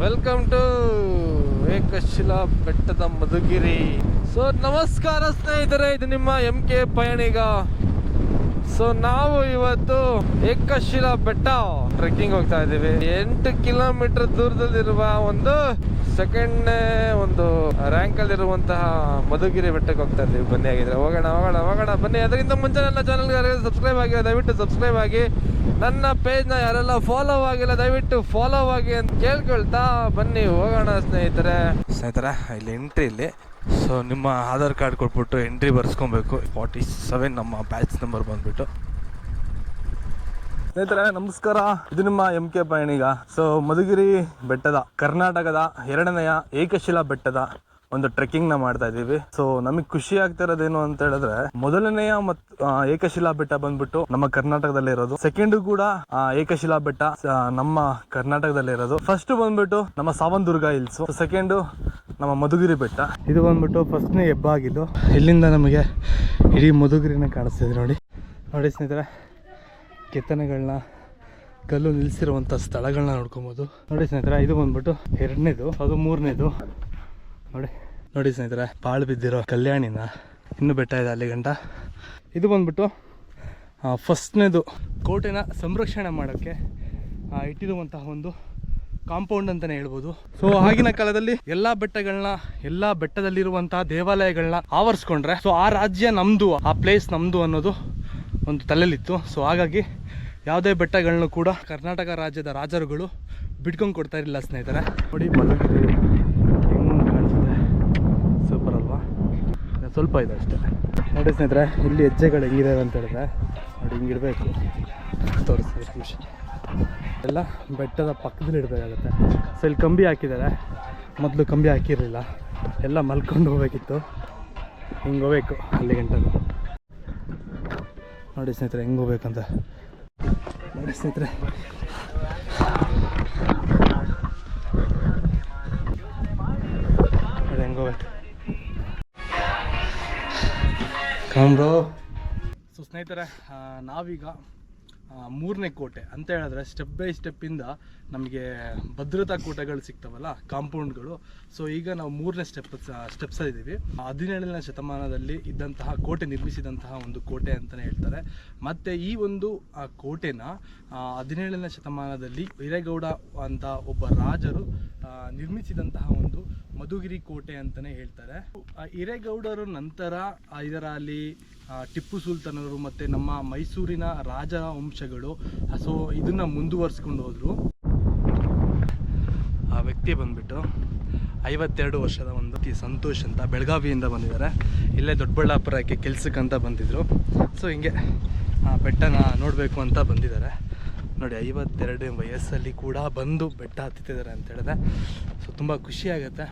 Welcome to ಏಕಶಿಲಾ ಬೆಟ್ಟದ Madhugiri so ನಮಸ್ಕಾರ ಸ್ನೇಹಿತರೆ ಇದು ನಿಮ್ಮ ಎಂ ಕೆ ಪಯಣಿಗ ಸೊ ನಾವು ಇವತ್ತು ಏಕಶಿಲಾ ಬೆಟ್ಟ ಟ್ರೆಕ್ಕಿಂಗ್ ಹೋಗ್ತಾ ಇದ್ದೀವಿ. ಎಂಟು ಕಿಲೋಮೀಟರ್ ದೂರದಲ್ಲಿರುವ ಒಂದು ಸೆಕೆಂಡ್ ಒಂದು ರ್ಯಾಂಕ್ ಅಲ್ಲಿರುವಂತಹ ಮಧುಗಿರಿ ಬೆಟ್ಟಕ್ಕೆ ಹೋಗ್ತಾ ಇದ್ದೀವಿ. ಬನ್ನಿ ಆಗಿದ್ರೆ ಹೋಗೋಣ ಹೋಗೋಣ ಹೋಗೋಣ. ಬನ್ನಿ. ಅದರಿಂದ ಮುಂಚೆ ನನ್ನ ಚಾನಲ್ಗೆ ಸಬ್ಸ್ಕ್ರೈಬ್ ಆಗಿಲ್ಲ ದಯವಿಟ್ಟು ಸಬ್ಸ್ಕ್ರೈಬ್ ಆಗಿ. ನನ್ನ ಪೇಜ್ನ ಯಾರೆಲ್ಲ ಫಾಲೋ ಆಗಿಲ್ಲ, ದಯವಿಟ್ಟು ಫಾಲೋ ಆಗಿ ಅಂತ ಕೇಳ್ಕೊಳ್ತಾ ಬನ್ನಿ. ಹೋಗೋಣ ಸ್ನೇಹಿತರೆ. ಸ್ನೇಹಿತರ, ಇಲ್ಲಿ ಎಂಟ್ರಿ ಇಲ್ಲಿ ಸೊ ನಿಮ್ಮ ಆಧಾರ್ ಕಾರ್ಡ್ ಕೊಟ್ಬಿಟ್ಟು ಎಂಟ್ರಿ ಬರ್ಸ್ಕೊಬೇಕು. ಫಾರ್ಟಿ ಸೆವೆನ್ ನಮ್ಮ ಬ್ಯಾಚ್ ನಂಬರ್ ಬಂದ್ಬಿಟ್ಟು. ಸ್ನೇಹಿತರೆ, ನಮಸ್ಕಾರ. ಇದು ನಿಮ್ಮ ಎಂ ಕೆ ಪಯಣಿಗ ಸೊ ಮಧುಗಿರಿ ಬೆಟ್ಟದ, ಕರ್ನಾಟಕದ ಎರಡನೆಯ ಏಕಶಿಲಾ ಬೆಟ್ಟದ ಒಂದು ಟ್ರೆಕ್ಕಿಂಗ್ನ ಮಾಡ್ತಾ ಇದೀವಿ ಸೊ ನಮಗೆ ಖುಷಿ ಆಗ್ತಿರೋದೇನು ಅಂತ ಹೇಳಿದ್ರೆ, ಮೊದಲನೆಯ ಮತ್ ಏಕಶಿಲಾ ಬೆಟ್ಟ ಬಂದ್ಬಿಟ್ಟು ನಮ್ಮ ಕರ್ನಾಟಕದಲ್ಲಿ ಇರೋದು. ಸೆಕೆಂಡ್ ಕೂಡ ಏಕಶಿಲಾ ಬೆಟ್ಟ ನಮ್ಮ ಕರ್ನಾಟಕದಲ್ಲಿ ಇರೋದು. ಫಸ್ಟ್ ಬಂದ್ಬಿಟ್ಟು ನಮ್ಮ ಸಾವಂದುರ್ಗ ಹಿಲ್ಸ್ ಸೆಕೆಂಡ್ ನಮ್ಮ ಮಧುಗಿರಿ ಬೆಟ್ಟ. ಇದು ಬಂದ್ಬಿಟ್ಟು ಫಸ್ಟ್ನೇ ಹೆಬ್ಬಾಗಿಲು. ಇಲ್ಲಿಂದ ನಮಗೆ ಇಡೀ ಮಧುಗಿರಿನ ಕಾಣಿಸ್ತಿದೆ ನೋಡಿ. ನೋಡಿ ಸ್ನೇಹಿತರೆ ಕೆತ್ತನೆಗಳನ್ನ ಕಲ್ಲು ನಿಲ್ಲಿಸಿರುವಂಥ ಸ್ಥಳಗಳನ್ನ ನೋಡ್ಕೊಬೋದು. ನೋಡಿ ಸ್ನೇಹಿತರೆ, ಇದು ಬಂದ್ಬಿಟ್ಟು ಎರಡನೇದು, ಅದು ಮೂರನೇದು. ನೋಡಿ ನೋಡಿ ಸ್ನೇಹಿತರೆ, ಪಾಳು ಬಿದ್ದಿರೋ ಕಲ್ಯಾಣಿನ ಇನ್ನು ಬೆಟ್ಟ ಇದೆ ಅಲ್ಲಿ ಗಂಟ ಇದು ಬಂದ್ಬಿಟ್ಟು ಫಸ್ಟ್ನೇದು ಕೋಟೆನ ಸಂರಕ್ಷಣೆ ಮಾಡೋಕ್ಕೆ ಇಟ್ಟಿರುವಂತಹ ಒಂದು ಕಾಂಪೌಂಡ್ ಅಂತಲೇ ಹೇಳ್ಬೋದು. ಸೊ ಆಗಿನ ಕಾಲದಲ್ಲಿ ಎಲ್ಲಾ ಬೆಟ್ಟಗಳನ್ನ, ಎಲ್ಲಾ ಬೆಟ್ಟದಲ್ಲಿರುವಂತಹ ದೇವಾಲಯಗಳನ್ನ ಆವರಿಸ್ಕೊಂಡ್ರೆ ಸೊ ಆ ರಾಜ್ಯ ನಮ್ಮದು ಆ ಪ್ಲೇಸ್ ನಮ್ಮದು ಅನ್ನೋದು ಒಂದು ತಲೆಯಲ್ಲಿತ್ತು. ಸೊ ಹಾಗಾಗಿ ಯಾವುದೇ ಬೆಟ್ಟಗಳನ್ನೂ ಕೂಡ ಕರ್ನಾಟಕ ರಾಜ್ಯದ ರಾಜರುಗಳು ಬಿಟ್ಕೊಂಡು ಕೊಡ್ತಾ ಇರಲಿಲ್ಲ ಸ್ನೇಹಿತರೆ. ನೋಡಿ ಮಲಗಿರಿ ಹೆಂಗ್ ಕಾಣಿಸುತ್ತೆ? ಸೂಪರ್ ಅಲ್ವಾ? ಸ್ವಲ್ಪ ಇದೆ ಅಷ್ಟೇ. ನೋಡಿ ಸ್ನೇಹಿತರೆ, ಇಲ್ಲಿ ಹೆಜ್ಜೆಗಳು ಹೆಂಗಿದಾವೆ ಅಂತ ಹೇಳಿದ್ರೆ, ನೋಡಿ ಹಿಂಗಿಡಬೇಕು ತೋರಿಸ್ತೀವಿ ಎಲ್ಲ ಬೆಟ್ಟದ ಪಕ್ಕದಲ್ಲಿ ಇಡಬೇಕಾಗುತ್ತೆ. ಸೊ ಇಲ್ಲಿ ಕಂಬಿ ಹಾಕಿದ್ದಾರೆ. ಮೊದಲು ಕಂಬಿ ಹಾಕಿರಲಿಲ್ಲ. ಎಲ್ಲ ಮಲ್ಕೊಂಡು ಹೋಗ್ಬೇಕಿತ್ತು. ಹಿಂಗೆ ಹೋಗ್ಬೇಕು ಅಲ್ಲಿ ನೋಡಿ ಸ್ನೇಹಿತರೆ, ಹೆಂಗೆ ಹೋಗ್ಬೇಕಂತ. ನೋಡಿ ಸ್ನೇಹಿತರೆ. ಹೆಂಗೆ ಹೋಗ್ಬೇಕು. ಸೊ ಸ್ನೇಹಿತರೆ ನಾವೀಗ ಮೂರನೇ ಕೋಟೆ ಅಂತ ಹೇಳಿದ್ರೆ ಸ್ಟೆಪ್ ಬೈ ಸ್ಟೆಪ್ಪಿಂದ ನಮಗೆ ಭದ್ರತಾ ಕೋಟೆಗಳು ಸಿಗ್ತಾವಲ್ಲ, ಕಾಂಪೌಂಡ್ಗಳು. ಸೊ ಈಗ ನಾವು ಮೂರನೇ ಸ್ಟೆಪ್ ಸ್ಟೆಪ್ಸಲ್ಲಿದ್ದೀವಿ ಹದಿನೇಳನೇ ಶತಮಾನದಲ್ಲಿ ಇದ್ದಂತಹ ಕೋಟೆ ನಿರ್ಮಿಸಿದಂತಹ ಒಂದು ಕೋಟೆ ಅಂತಲೇ ಹೇಳ್ತಾರೆ. ಮತ್ತು ಈ ಒಂದು ಕೋಟೆನ ಹದಿನೇಳನೇ ಶತಮಾನದಲ್ಲಿ ವೀರೇಗೌಡ ಅಂತ ಒಬ್ಬ ರಾಜರು ನಿರ್ಮಿಸಿದಂತಹ ಒಂದು ಮಧುಗಿರಿ ಕೋಟೆ ಅಂತಲೇ ಹೇಳ್ತಾರೆ. ಹಿರೇಗೌಡರು ನಂತರ ಇದರಲ್ಲಿ ಟಿಪ್ಪು ಸುಲ್ತಾನರು ಮತ್ತು ನಮ್ಮ ಮೈಸೂರಿನ ರಾಜ ವಂಶಗಳು, ಸೊ ಇದನ್ನು ಮುಂದುವರಿಸ್ಕೊಂಡು ಹೋದ್ರು. ಆ ವ್ಯಕ್ತಿ ಬಂದ್ಬಿಟ್ಟು ಐವತ್ತೆರಡು ವರ್ಷದ ಒಂದು ಸಂತೋಷ್ ಅಂತ ಬೆಳಗಾವಿಯಿಂದ ಬಂದಿದ್ದಾರೆ. ಇಲ್ಲೇ ದೊಡ್ಡಬಳ್ಳಾಪುರಕ್ಕೆ ಕೆಲ್ಸಕ್ಕಂತ ಬಂದಿದ್ದರು ಸೊ ಹಿಂಗೆ ಬೆಟ್ಟನ ನೋಡಬೇಕು ಅಂತ ಬಂದಿದ್ದಾರೆ. ನೋಡಿ ಐವತ್ತೆರಡು ವಯಸ್ಸಲ್ಲಿ ಕೂಡ ಬಂದು ಬೆಟ್ಟ ಹತ್ತಿದ್ದಾರೆ ಅಂತ ಹೇಳಿದ್ರೆ ಸೊ ತುಂಬ ಆಗುತ್ತೆ.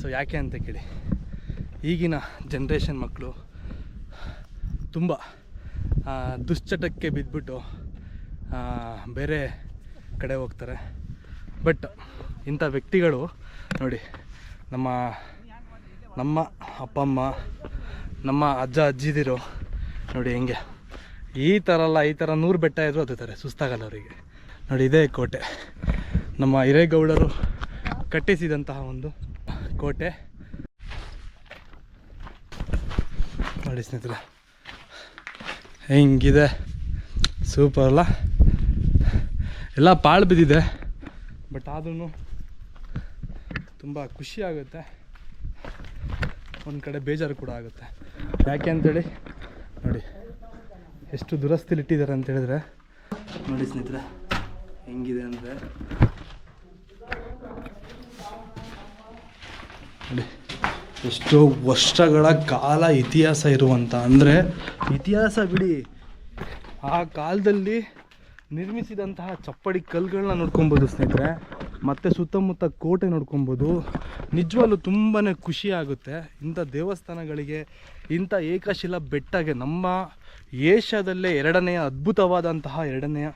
ಸೊ ಯಾಕೆ ಅಂತ ಕೇಳಿ. ಈಗಿನ ಜನ್ರೇಷನ್ ಮಕ್ಕಳು ತುಂಬ ದುಶ್ಚಟಕ್ಕೆ ಬಿದ್ದುಬಿಟ್ಟು ಬೇರೆ ಕಡೆ ಹೋಗ್ತಾರೆ. ಬಟ್ ಇಂಥ ವ್ಯಕ್ತಿಗಳು, ನೋಡಿ, ನಮ್ಮ ನಮ್ಮ ಅಪ್ಪ, ಅಮ್ಮ, ನಮ್ಮ ಅಜ್ಜ, ಅಜ್ಜಿದಿರು, ನೋಡಿ, ಹೆಂಗೆ ಈ ಥರ ಅಲ್ಲ, ಈ ಥರ ನೂರು ಬೆಟ್ಟ ಇದ್ರು ಹತ್ತುತ್ತಾರೆ ಸುಸ್ತಾಗಲ್ಲ ಅವರಿಗೆ. ನೋಡಿ, ಇದೇ ಕೋಟೆ. ನಮ್ಮ ಹಿರೇಗೌಡರು ಕಟ್ಟಿಸಿದಂತಹ ಒಂದು ಕೋಟೆ. ನೋಡಿ ಸ್ನೇಹಿತರೆ, ಹೆಂಗಿದೆ? ಸೂಪರ್ ಅಲ್ಲ? ಎಲ್ಲ ಪಾಳು ಬಿದ್ದಿದೆ, ಬಟ್ ಆದ್ರೂ ತುಂಬ ಖುಷಿ ಆಗುತ್ತೆ. ಒಂದು ಕಡೆ ಬೇಜಾರು ಕೂಡ ಆಗುತ್ತೆ. ಯಾಕೆ ಅಂತೇಳಿ, ನೋಡಿ. ಎಷ್ಟು ದುರಸ್ತಿಲಿ ಇಟ್ಟಿದ್ದಾರೆ ಅಂತ ಹೇಳಿದ್ರೆ? ನೋಡಿ ಸ್ನೇಹಿತರೆ ಹೆಂಗಿದೆ ಅಂದರೆ ನೋಡಿ ಎಷ್ಟೋ ವರ್ಷಗಳ ಕಾಲ ಇತಿಹಾಸ ಇರುವಂಥ ಅಂದರೆ ಇತಿಹಾಸ ಬಿಡಿ. ಆ ಕಾಲದಲ್ಲಿ ನಿರ್ಮಿಸಿದಂತಹ ಚಪ್ಪಡಿ ಕಲ್ಲುಗಳನ್ನ ನೋಡ್ಕೊಬೋದು ಸ್ನೇಹಿತರೆ. ಮತ್ತು ಸುತ್ತಮುತ್ತ ಕೋಟೆ ನೋಡ್ಕೊಬೋದು. ನಿಜವಾಗ್ಲೂ ತುಂಬಾ ಖುಷಿ ಆಗುತ್ತೆ. ಇಂಥ ದೇವಸ್ಥಾನಗಳಿಗೆ, ಇಂಥ ಏಕಶಿಲಾ ಬೆಟ್ಟಗೆ ನಮ್ಮ ಏಷ್ಯಾದಲ್ಲೇ ಎರಡನೆಯ ಅದ್ಭುತವಾದಂತಹ ಎರಡನೆಯ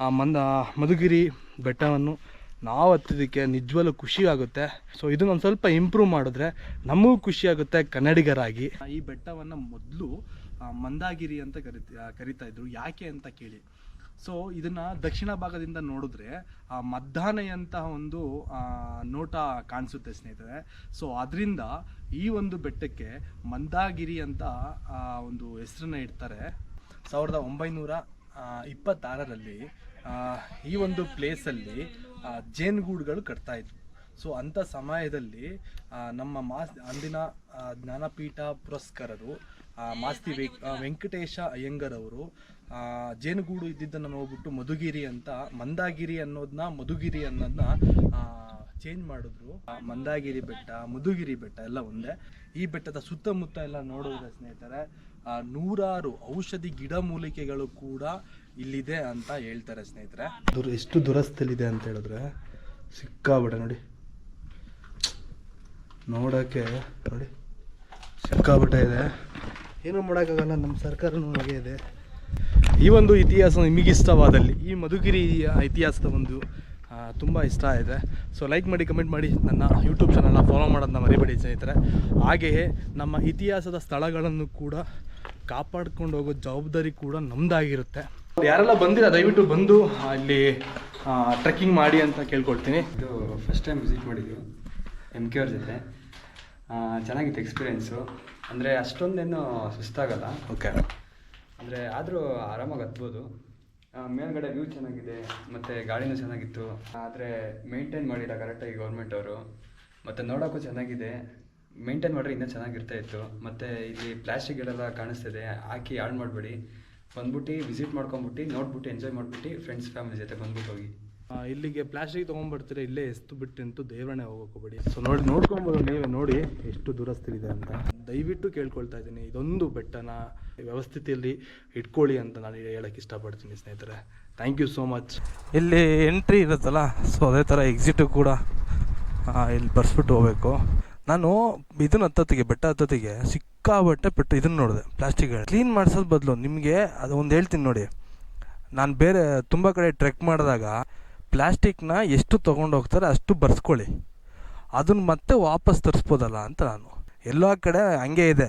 ಆ ಮಂದ, ಮಧುಗಿರಿ ಬೆಟ್ಟವನ್ನು ನಾವು ಹತ್ತಿದ್ದಕ್ಕೆ ನಿಜವಾಗ್ಲೂ ಖುಷಿ ಆಗುತ್ತೆ. ಸೊ ಇದನ್ನ ಒಂದು ಸ್ವಲ್ಪ ಇಂಪ್ರೂವ್ ಮಾಡಿದ್ರೆ ನಮಗೂ ಖುಷಿ ಆಗುತ್ತೆ ಕನ್ನಡಿಗರಾಗಿ. ಈ ಬೆಟ್ಟವನ್ನು ಮೊದಲು ಮಂದಾಗಿರಿ ಅಂತ ಕರಿತ ಕರಿತಾ ಇದ್ರು. ಯಾಕೆ ಅಂತ ಕೇಳಿ. ಸೊ ಇದನ್ನ ದಕ್ಷಿಣ ಭಾಗದಿಂದ ನೋಡಿದ್ರೆ, ಆ ಮದ್ದಾನೆಯಂತಹ ಒಂದು ನೋಟ ಕಾಣಿಸುತ್ತೆ ಸ್ನೇಹಿತರೆ. ಸೊ ಅದರಿಂದ ಈ ಒಂದು ಬೆಟ್ಟಕ್ಕೆ ಮಂದಾಗಿರಿ ಅಂತ ಒಂದು ಹೆಸರನ್ನ ಇಡ್ತಾರೆ. ಸಾವಿರದ ಒಂಬೈನೂರ ಇಪ್ಪತ್ತಾರರಲ್ಲಿ ಈ ಒಂದು ಪ್ಲೇಸಲ್ಲಿ ಜೇನುಗೂಡುಗಳು ಕಟ್ತಾ ಇದ್ವು. ಸೊ ಅಂಥ ಸಮಯದಲ್ಲಿ ನಮ್ಮ ಮಾಸ್, ಅಂದಿನ ಜ್ಞಾನಪೀಠ ಪುರಸ್ಕಾರರು ಮಾಸ್ತಿ ವೆಂಕಟೇಶ ಅಯ್ಯಂಗರ್ ಅವರು ಜೇನುಗೂಡು ಇದ್ದಿದ್ದನ್ನು ನೋಡ್ಬಿಟ್ಟು ಮಧುಗಿರಿ ಅಂತ, ಮಂದಾಗಿರಿ ಅನ್ನೋದನ್ನ ಮಧುಗಿರಿ ಅನ್ನೋದನ್ನ ಚೇಂಜ್ ಮಾಡಿದ್ರು. ಮಂದಾಗಿರಿ ಬೆಟ್ಟ, ಮಧುಗಿರಿ ಬೆಟ್ಟ ಎಲ್ಲ ಒಂದೇ. ಈ ಬೆಟ್ಟದ ಸುತ್ತಮುತ್ತ ಎಲ್ಲ ನೋಡಿದ್ರೆ ಸ್ನೇಹಿತರೆ ನೂರಾರು ಔಷಧಿ ಗಿಡಮೂಲಿಕೆಗಳು ಕೂಡ ಇಲ್ಲಿದೆ ಅಂತ ಹೇಳ್ತಾರೆ ಸ್ನೇಹಿತರೆ. ದುರ, ಎಷ್ಟು ದುರಸ್ಥಲಿದೆ ಅಂತ ಹೇಳಿದ್ರೆ ಸಿಕ್ಕಾಬಿಟ್ಟೆ ನೋಡಿ. ನೋಡೋಕ್ಕೆ ನೋಡಿ ಸಿಕ್ಕಾಬಿಟ್ಟೆ ಇದೆ. ಏನೂ ಮಾಡೋಕ್ಕಾಗಲ್ಲ, ನಮ್ಮ ಸರ್ಕಾರನೂ ಹಾಗೆ ಇದೆ. ಈ ಒಂದು ಇತಿಹಾಸ ನಿಮಗೆ ಇಷ್ಟವಾದಲ್ಲಿ ಈ ಮಧುಗಿರಿ ಇತಿಹಾಸದ ಒಂದು ತುಂಬ ಇಷ್ಟ ಇದೆ ಸೊ ಲೈಕ್ ಮಾಡಿ ಕಮೆಂಟ್ ಮಾಡಿ ನನ್ನ ಯೂಟ್ಯೂಬ್ ಚಾನಲ್ನ ಫಾಲೋ ಮಾಡೋದನ್ನ ಮರಿಬೇಡಿ ಸ್ನೇಹಿತರೆ. ಹಾಗೆಯೇ ನಮ್ಮ ಇತಿಹಾಸದ ಸ್ಥಳಗಳನ್ನು ಕೂಡ ಕಾಪಾಡ್ಕೊಂಡು ಹೋಗೋ ಜವಾಬ್ದಾರಿ ಕೂಡ ನಮ್ಮದಾಗಿರುತ್ತೆ ಯಾರೆಲ್ಲ ಬಂದಿರ? ದಯವಿಟ್ಟು ಬಂದು ಅಲ್ಲಿ ಟ್ರೆಕ್ಕಿಂಗ್ ಮಾಡಿ ಅಂತ ಕೇಳ್ಕೊಳ್ತೀನಿ. ಇದು ಫಸ್ಟ್ ಟೈಮ್ ವಿಸಿಟ್ ಮಾಡಿದ್ದು ಎಂ ಕೆ ಅವ್ರ ಜೊತೆ. ಚೆನ್ನಾಗಿತ್ತು ಎಕ್ಸ್ಪೀರಿಯೆನ್ಸು ಅಂದರೆ ಅಷ್ಟೊಂದೇನು ಸುಸ್ತಾಗಲ್ಲ. ಓಕೆ ಅಂದರೆ ಆದರೂ ಆರಾಮಾಗಿ ಹತ್ಬೋದು. ಮೇಲ್ಗಡೆ ವ್ಯೂ ಚೆನ್ನಾಗಿದೆ, ಮತ್ತು ಗಾಡಿನೂ ಚೆನ್ನಾಗಿತ್ತು. ಆದರೆ ಮೇಂಟೈನ್ ಮಾಡಿಲ್ಲ ಕರೆಕ್ಟಾಗಿ ಗೌರ್ಮೆಂಟ್ ಅವರು. ಮತ್ತು ನೋಡೋಕ್ಕೂ ಚೆನ್ನಾಗಿದೆ. ಮೇಂಟೈನ್ ಮಾಡಿದ್ರೆ ಇನ್ನೂ ಚೆನ್ನಾಗಿರ್ತಾ ಇತ್ತು. ಮತ್ತು ಇಲ್ಲಿ ಪ್ಲಾಸ್ಟಿಕ್ಗಳೆಲ್ಲ ಕಾಣಿಸ್ತಿದೆ. ಹಾಕಿ ಹಾಳು ಮಾಡಬೇಡಿ. ಬಂದ್ಬಿಟ್ಟು ವಿಸಿಟ್ ಮಾಡ್ಕೊಂಬಿಟ್ಟು ನೋಡ್ಬಿಟ್ಟು ಎಂಜಾಯ್ ಮಾಡಿಬಿಟ್ಟು ಫ್ರೆಂಡ್ಸ್ ಫ್ಯಾಮಿಲಿ ಜೊತೆ ಬಂದ್ಬಿಟ್ಟು ಹೋಗಿ. ಇಲ್ಲಿಗೆ ಪ್ಲಾಸ್ಟಿಕ್ ತೊಗೊಂಡ್ಬರ್ತೀರ? ಇಲ್ಲೇ ಎಷ್ಟು ಬಿಟ್ಟಂತೂ ದೇವರಣೆ ಹೋಗೋಕೋಬೇಡಿ ಸೊ ನೋಡಿ, ನೋಡ್ಕೊಂಬೋದು ನೀವೇ, ನೋಡಿ ಎಷ್ಟು ದುರಸ್ತಿರಿದೆ ಅಂತ. ದಯವಿಟ್ಟು ಕೇಳ್ಕೊಳ್ತಾ ಇದ್ದೀನಿ. ಇದೊಂದು ಬೆಟ್ಟನ ವ್ಯವಸ್ಥಿತಿಯಲ್ಲಿ ಇಟ್ಕೊಳ್ಳಿ ಅಂತ ನಾನು ಹೇಳಕ್ಕೆ ಇಷ್ಟಪಡ್ತೀನಿ ಸ್ನೇಹಿತರೆ. ಥ್ಯಾಂಕ್ ಯು ಸೋ ಮಚ್ ಇಲ್ಲಿ ಎಂಟ್ರಿ ಇರುತ್ತಲ್ಲ ಸೊ ಅದೇ ಥರ ಎಕ್ಸಿಟು ಕೂಡ ಇಲ್ಲಿ ಬರ್ಸ್ಬಿಟ್ಟು ಹೋಗ್ಬೇಕು. ನಾನು ಇದನ್ನ ಹತ್ತತ್ತಿಗೆ, ಬೆಟ್ಟ ಹತ್ತತ್ತಿಗೆ ಸಿಕ್ಕಾಬಟ್ಟೆ ಪೆಟ್ಟು ಇದನ್ನ ನೋಡಿದೆ ಪ್ಲಾಸ್ಟಿಕ್ ಕ್ಲೀನ್ ಮಾಡಿಸೋದು ಬದಲು ನಿಮಗೆ ಅದು ಒಂದು ಹೇಳ್ತೀನಿ ನೋಡಿ. ನಾನು ಬೇರೆ ತುಂಬ ಕಡೆ ಟ್ರೆಕ್ ಮಾಡಿದಾಗ ಪ್ಲಾಸ್ಟಿಕ್ನ ಎಷ್ಟು ತೊಗೊಂಡು ಹೋಗ್ತಾರೆ ಅಷ್ಟು ಬರ್ಸ್ಕೊಳ್ಳಿ. ಅದನ್ನು ಮತ್ತೆ ವಾಪಸ್ ತರಿಸ್ಬೋದಲ್ಲ ಅಂತ ನಾನು. ಎಲ್ಲ ಕಡೆ ಹಂಗೆ ಇದೆ.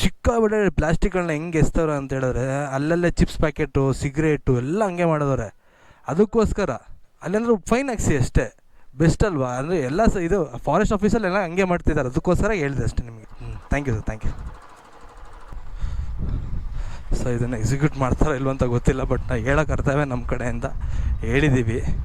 ಸಿಕ್ಕಾಬಿಟ್ಟೆ ಪ್ಲಾಸ್ಟಿಕ್ಗಳನ್ನ ಹೆಂಗೆ ಎಸ್ತವ್ರೆ ಅಂತ ಹೇಳಿದ್ರೆ ಅಲ್ಲಲ್ಲೇ ಚಿಪ್ಸ್ ಪ್ಯಾಕೆಟು, ಸಿಗರೇಟು ಎಲ್ಲ ಹಂಗೆ ಮಾಡಿದವ್ರೆ. ಅದಕ್ಕೋಸ್ಕರ ಅಲ್ಲೆಲ್ಲರೂ ಫೈನ್ ಹಾಕ್ಸಿ ಅಷ್ಟೇ. ಬೆಸ್ಟ್ ಅಲ್ವಾ? ಅಂದರೆ ಎಲ್ಲ ಸ ಇದು ಫಾರೆಸ್ಟ್ ಆಫೀಸಲ್ಲಿ ಎಲ್ಲ ಹಂಗೆ ಮಾಡ್ತಿದ್ದಾರೆ ಅದಕ್ಕೋಸ್ಕರ ಹೇಳಿದೆ ಅಷ್ಟೇ ನಿಮಗೆ. ಹ್ಞೂ thank you sir thank you so ಇದನ್ನು ಎಕ್ಸಿಕ್ಯೂಟ್ ಮಾಡ್ತಾರೋ ಅಂತ ಗೊತ್ತಿಲ್ಲ ಬಟ್ ನಾವು ಹೇಳೋ ಕರ್ತವ್ಯ ನಮ್ಮ ಕಡೆಯಿಂದ ಹೇಳಿದ್ದೀವಿ